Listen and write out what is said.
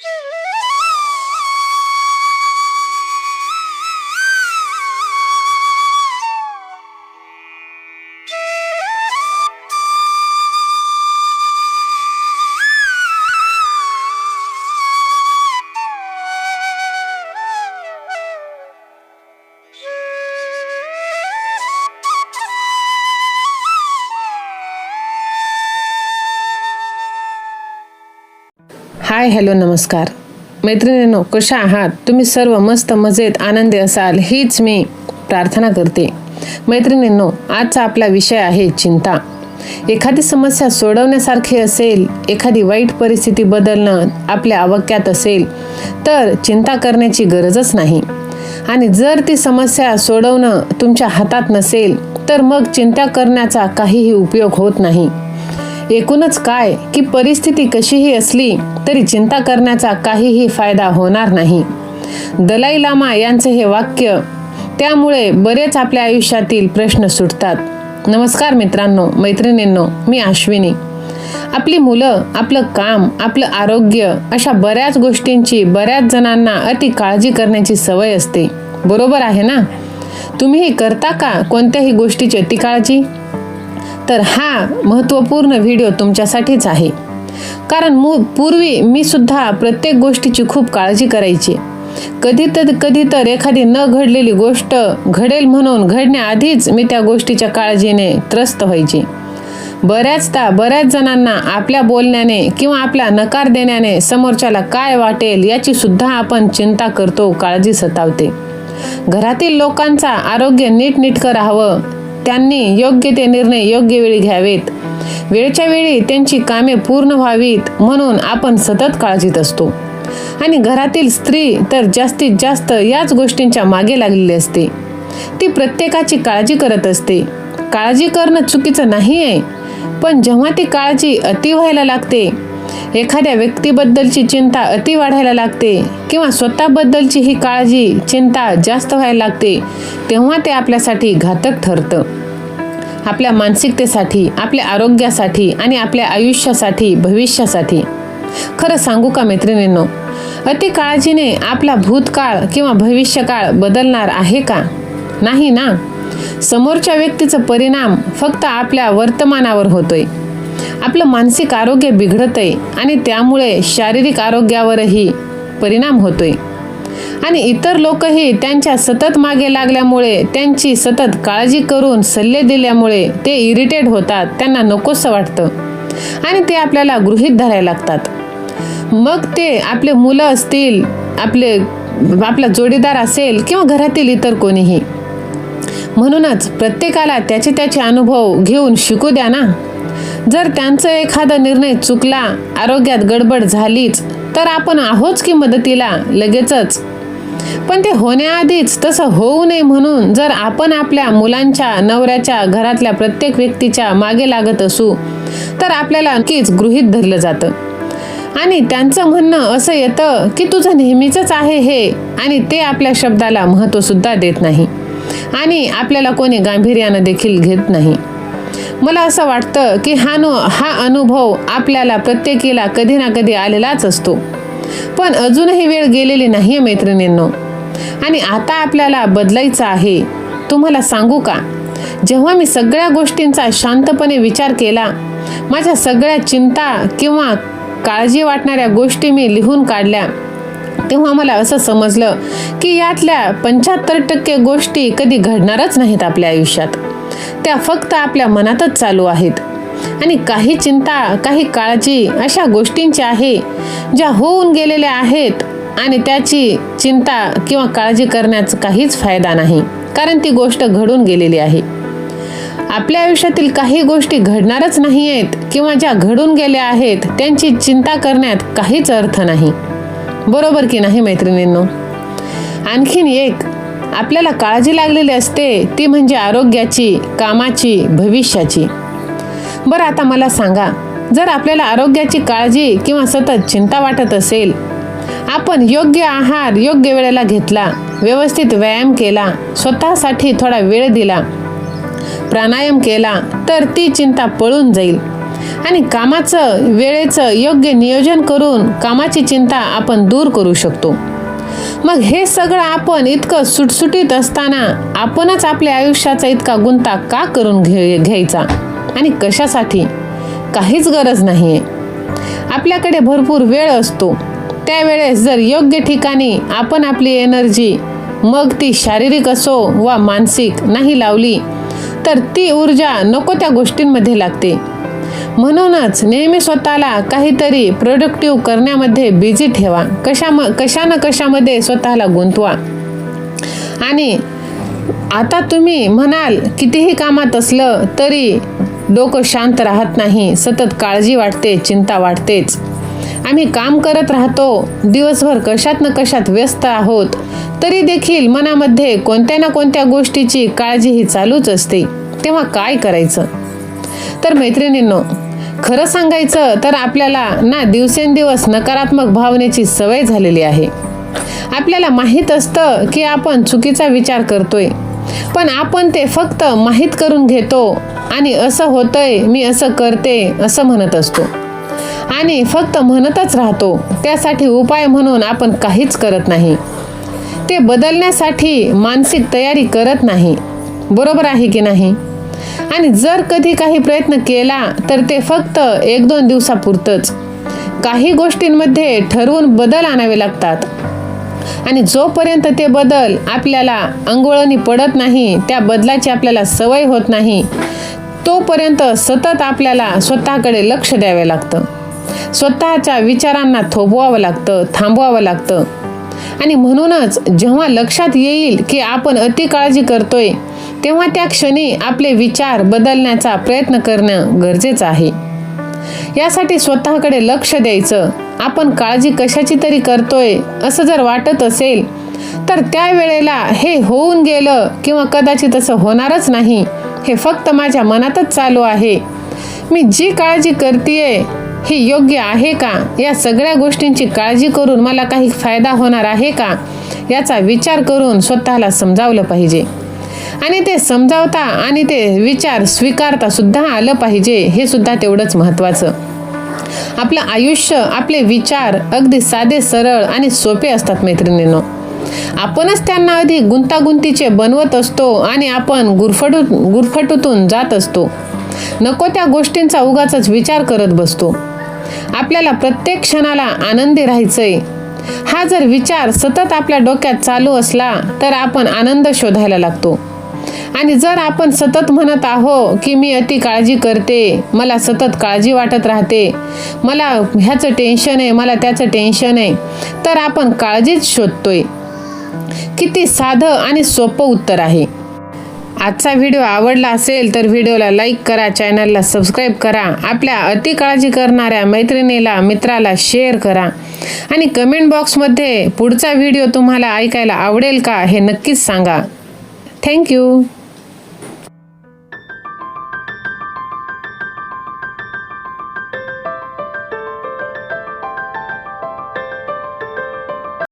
Yeah. Hi hello नमस्कार. मैत्रिणींनो कशा आहात? तुम्ही सर्व मस्त मजेत आनंदी असाल हीच मी प्रार्थना करते. मैत्रिणींनो आजचा आपला विषय आहे चिंता. एखादी समस्या सोडवण्यासारखी असेल एखादी वाईट परिस्थिती बदलणं आपल्या आवाक्यात असेल तर चिंता करण्याची गरजच नाही. आणि जर ती समस्या सोडवणं तुमच्या हातात नसेल तर मग चिंता करण्याचा काहीही उपयोग होत नाही. एकूणच काय? की परिस्थिती कशीही असली तरी चिंता करण्याचा काहीही फायदा होणार नाही. दलाई लामा यांचे हे वाक्य त्यामुळे बरेच आपल्या आयुष्यातील प्रश्न सुटतात. नमस्कार मित्रांनो मैत्रिणींनो मी अश्विनी. आपली मुलं आपलं काम आपलं आरोग्य अशा बऱ्याच गोष्टींची बऱ्याच जणांना अति काळजी करण्याची सवय असते. बरोबर आहे ना? तुम्हीही करता का कोणत्याही गोष्टीची अति काळजी? तर हा महत्त्वपूर्ण व्हिडिओ तुमच्यासाठीच आहे. कारण मु पूर्वी मी सुद्धा प्रत्येक गोष्टीची खूप काळजी करायची. कधी तर कधी तर एखादी न घडलेली गोष्ट घडेल म्हणून घडण्याआधीच मी त्या गोष्टीच्या काळजीने त्रस्त व्हायची. बऱ्याचदा बऱ्याच जणांना आपल्या बोलण्याने किंवा आपल्या नकार देण्याने समोरच्याला काय वाटेल याची सुद्धा आपण चिंता करतो काळजी सतावते. घरातील लोकांचा आरोग्य नीटनीटकं राहावं त्यांनी योग्य ते निर्णय योग्य वेळी घ्यावेत. वेळच्या वेळी त्यांची कामे पूर्ण व्हावीत म्हणून आपण सतत काळजीत असतो. आणि घरातील स्त्री तर जास्तीत जास्त याच गोष्टींच्या मागे लागलेली असते. ती प्रत्येकाची काळजी करत असते. काळजी करणं चुकीचं नाही आहे पण जेव्हा ती काळजी अति व्हायला लागते एखाद्या व्यक्तीबद्दलची चिंता अति वाढायला लागते किंवा स्वतःबद्दलची ही काळजी चिंता जास्त व्हायला लागते तेव्हा ते आपल्यासाठी घातक ठरतं. आपल्या मानसिकतेसाठी आपल्या आरोग्यासाठी आणि आपल्या आयुष्यासाठी भविष्यासाठी. खरं सांगू का मैत्रिणींनो अति काळजीने आपला भूतकाळ किंवा भविष्यकाळ बदलणार आहे का? नाही ना? समोरच्या व्यक्तीचा परिणाम फक्त आपल्या वर्तमानावर होतोय. आपलं मानसिक आरोग्य बिघडतंय आणि त्यामुळे शारीरिक आरोग्यावरही परिणाम होतोय. आणि इतर लोकही त्यांच्या सतत मागे लागल्यामुळे त्यांची सतत काळजी करून सल्ले दिल्यामुळे ते इरिटेट होतात त्यांना नकोसं वाटतं. आणि ते आपल्याला गृहीत धरायला लागतात. मग ते आपले मुलं असतील आपले आपला जोडीदार असेल किंवा घरातील इतर कोणीही. म्हणूनच प्रत्येकाला त्याचे त्याचे अनुभव घेऊन शिकू द्या ना. जर त्यांचा एखादा निर्णय चुकला आरोग्यात गडबड झालीच तर आपण आहोच की मदतीला? लगेचच. पण ते होण्याआधीच तसं होऊ नये म्हणून जर आपण आपल्या मुलांच्या नवऱ्याच्या घरातल्या प्रत्येक व्यक्तीच्या मागे लागत असू तर आपल्याला नक्कीच गृहीत धरलं जातं. आणि त्यांचं म्हणणं असं येतं की तुझं नेहमीचंच आहे हे आणि ते आपल्या शब्दाला महत्त्व सुद्धा देत नाही. आणि आपल्याला कोणी गांभीर्यानं देखील घेत नाही. मला असं वाटतं की हा नो हा अनुभव आपल्याला प्रत्येकीला कधी ना कधी आलेलाच असतो. पण अजूनही वेळ गेलेली नाही आहे मैत्रिणींनो. आणि आता आपल्याला बदलायचं आहे. तुम्हाला सांगू का? जेव्हा मी सगळ्या गोष्टींचा शांतपणे विचार केला माझ्या सगळ्या चिंता किंवा काळजी वाटणाऱ्या गोष्टी मी लिहून काढल्या. तेव्हा मला असं समजलं की यातल्या पंच्याहत्तर टक्के गोष्टी कधी घडणारच नाहीत आपल्या आयुष्यात. त्या फक्त आपल्या मनातच चालू आहेत. आणि काही चिंता काही काळजी अशा गोष्टींची आहे ज्या होऊन गेलेल्या आहेत आणि त्याची चिंता किंवा काळजी करण्याचा काहीच फायदा नाही कारण ती गोष्ट घडून गेलेली आहे. आपल्या आयुष्यातील काही गोष्टी घडणारच नाही आहेत किंवा ज्या घडून गेल्या आहेत त्यांची चिंता करण्यात काहीच अर्थ नाही. बरोबर की नाही मैत्रिणींनो? आणखीन एक आपल्याला काळजी लागलेली असते ती म्हणजे आरोग्याची कामाची भविष्याची. बरं आता मला सांगा जर आपल्याला आरोग्याची काळजी किंवा सतत चिंता वाटत असेल आपण योग्य आहार योग्य वेळेला घेतला व्यवस्थित व्यायाम केला स्वतःसाठी थोडा वेळ दिला प्राणायाम केला तर ती चिंता पळून जाईल. आणि कामाचं वेळेचं योग्य नियोजन करून कामाची चिंता आपण दूर करू शकतो. मग हे सगळं आपण इतकं सुटसुटीत असताना आपणच आपल्या आयुष्याचा इतका गुंता का करून घे घ्यायचा? आणि कशासाठी? काहीच गरज नाही आहे आपल्याकडे भरपूर वेळ असतो. त्यावेळेस जर योग्य ठिकाणी आपण आपली एनर्जी मग ती शारीरिक असो वा मानसिक नाही लावली तर ती ऊर्जा नको त्या गोष्टींमध्ये लागते. म्हणूनच नेहमी स्वतःला काहीतरी प्रोडक्टिव्ह करण्यामध्ये बिझी ठेवा. कशा म कशा ना कशामध्ये स्वतःला गुंतवा. आणि आता तुम्ही म्हणाल कितीही कामात असलं तरी डोकं शांत राहत नाही सतत काळजी वाटते चिंता वाटतेच. आम्ही काम करत राहतो दिवसभर कशात न कशात व्यस्त आहोत तरी देखील मनामध्ये कोणत्या ना कोणत्या गोष्टीची काळजी ही चालूच असते. तेव्हा काय करायचं? तर मैत्रिणींनो खरं सांगायचं तर आपल्याला ना दिवसेंदिवस नकारात्मक भावनेची सवय झालेली आहे. आपल्याला माहीत असतं की आपण चुकीचा विचार करतोय पण आपण ते फक्त माहीत करून घेतो आणि असं होतंय मी असं करते असं म्हणत असतो. आणि फक्त म्हणतच राहतो त्यासाठी उपाय म्हणून आपण काहीच करत नाही. ते बदलण्यासाठी मानसिक तयारी करत नाही. बरोबर आहे की नाही? आणि जर कधी काही प्रयत्न केला तर ते फक्त एक दोन दिवसापुरतंच. काही गोष्टींमध्ये ठरवून बदल आणावे लागतात. आणि जोपर्यंत ते बदल आपल्याला अंघोळणी पडत नाही त्या बदलाची आपल्याला सवय होत नाही तोपर्यंत सतत आपल्याला स्वतःकडे लक्ष द्यावे लागतं. स्वतःच्या विचारांना थोपवावं लागतं थांबवावं लागतं. आणि म्हणूनच जेव्हा लक्षात येईल की आपण अति काळजी करतोय तेव्हा त्या क्षणी आपले विचार बदलण्याचा प्रयत्न करणं गरजेचं आहे. यासाठी स्वतःकडे लक्ष द्यायचं आपण काळजी कशाची तरी करतोय असं जर वाटत असेल तर त्यावेळेला हे होऊन गेलं किंवा कदाचित असं होणारच नाही. हे फक्त माझ्या मनातच चालू आहे. मी जी काळजी करतेय ही योग्य आहे का? या सगळ्या गोष्टींची काळजी करून मला काही फायदा होणार आहे का? याचा विचार करून स्वतःला समजावलं पाहिजे. आणि ते समजावता आणि ते विचार स्वीकारता सुद्धा आलं पाहिजे हे सुद्धा तेवढंच महत्त्वाचं. आपलं आयुष्य आपले विचार अगदी साधे सरळ आणि सोपे असतात मैत्रिणींनो. आपणच त्यांना अधिक गुंतागुंतीचे बनवत असतो आणि आपण गुरफटू गुरफटूतून जात असतो. नको त्या गोष्टींचा उगाच विचार करत बसतो. आपल्याला प्रत्येक क्षणाला आनंदी राहायचंय. हा जर विचार सतत आपल्या डोक्यात चालू असला तर आपण आनंद शोधायला लागतो. आणि जर आपण सतत म्हणत आहो की मी अति काळजी करते मला सतत काळजी वाटत राहते मला ह्याचं टेन्शन आहे मला त्याचं टेन्शन आहे तर आपण काळजीच शोधतोय. किती साधं आणि सोपं उत्तर आहे. आजचा व्हिडिओ आवडला असेल तर व्हिडिओला लाईक करा चॅनलला सबस्क्राईब करा आपल्या अति काळजी करणाऱ्या मैत्रिणीला मित्राला शेअर करा आणि कमेंट बॉक्समध्ये पुढचा व्हिडिओ तुम्हाला ऐकायला आवडेल का हे नक्कीच सांगा. थँक्यू.